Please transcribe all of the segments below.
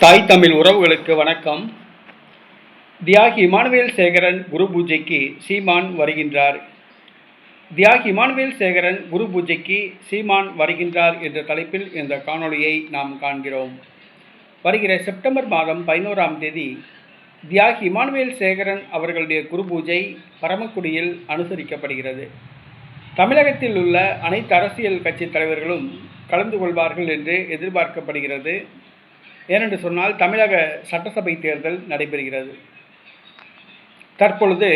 தாய் தமிழ் உறவுகளுக்கு வணக்கம். தியாகி இமானுவேல் சேகரன் குரு பூஜைக்கு சீமான் வருகின்றார். தியாகி இமானுவேல் சேகரன் குரு பூஜைக்கு சீமான் வருகின்றார் என்ற தலைப்பில் இந்த காணொளியை நாம் காண்கிறோம். வருகிற செப்டம்பர் மாதம் பதினோராம் தேதி தியாகி இமானுவேல் சேகரன் அவர்களுடைய குரு பூஜை பரமக்குடியில் அனுசரிக்கப்படுகிறது. தமிழகத்தில் உள்ள அனைத்து அரசியல் கட்சி தலைவர்களும் கலந்து கொள்வார்கள் என்று எதிர்பார்க்கப்படுகிறது. ஏனென்று சொன்னால் தமிழக சட்டசபை தேர்தல் நடைபெறுகிறது. தற்பொழுது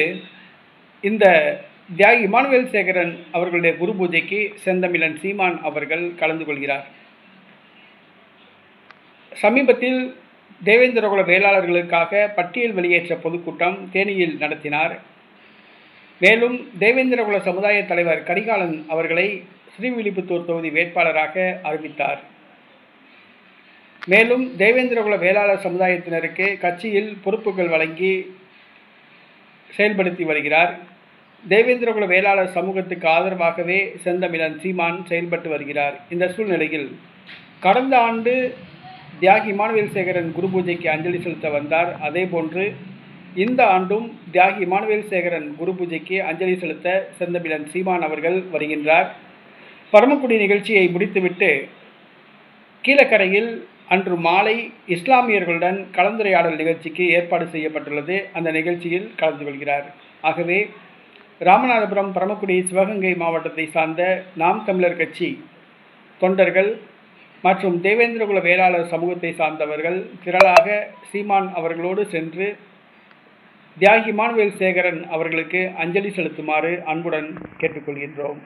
இந்த தியாகி இமானுவேல் சேகரன் அவர்களுடைய குரு பூஜைக்கு செந்தமிழன் சீமான் அவர்கள் கலந்து கொள்கிறார். சமீபத்தில் தேவேந்திரகுல வேளாளர்களுக்காக பட்டியல் வெளியேற்ற பொதுக்கூட்டம் தேனியில் நடத்தினார். மேலும் தேவேந்திரகுல சமுதாய தலைவர் கரிகாலன் அவர்களை ஸ்ரீவில்லிபுத்தூர் தொகுதி வேட்பாளராக அறிவித்தார். மேலும் தேவேந்திரகுல வேளாளர் சமுதாயத்தினருக்கு கட்சியில் பொறுப்புகள் வழங்கி செயல்படுத்தி வருகிறார். தேவேந்திரகுல வேளாளர் சமூகத்துக்கு ஆதரவாகவே செந்தமிழன் சீமான் செயல்பட்டு வருகிறார். இந்த சூழ்நிலையில் கடந்த ஆண்டு தியாகி இமானுவேல் சேகரன் குரு பூஜைக்கு அஞ்சலி செலுத்த வந்தார். அதேபோன்று இந்த ஆண்டும் தியாகி இமானுவேல் சேகரன் குரு பூஜைக்கு அஞ்சலி செலுத்த செந்தமிழன் சீமான் அவர்கள் வருகின்றார். பரமக்குடி நிகழ்ச்சியை முடித்துவிட்டு கீழக்கரையில் அன்று மாலை இஸ்லாமியர்களுடன் கலந்துரையாடல் நிகழ்ச்சிக்கு ஏற்பாடு செய்யப்பட்டுள்ளது. அந்த நிகழ்ச்சியில் கலந்து கொள்கிறார். ஆகவே ராமநாதபுரம் பரமக்குடி சிவகங்கை மாவட்டத்தை சார்ந்த நாம் தமிழர் கட்சி தொண்டர்கள் மற்றும் தேவேந்திரகுல வேளாளர் சமூகத்தை சார்ந்தவர்கள் திரளாக சீமான் அவர்களோடு சென்று தியாகி மான்வேல் சேகரன் அவர்களுக்கு அஞ்சலி செலுத்துமாறு அன்புடன் கேட்டுக்கொள்கின்றோம்.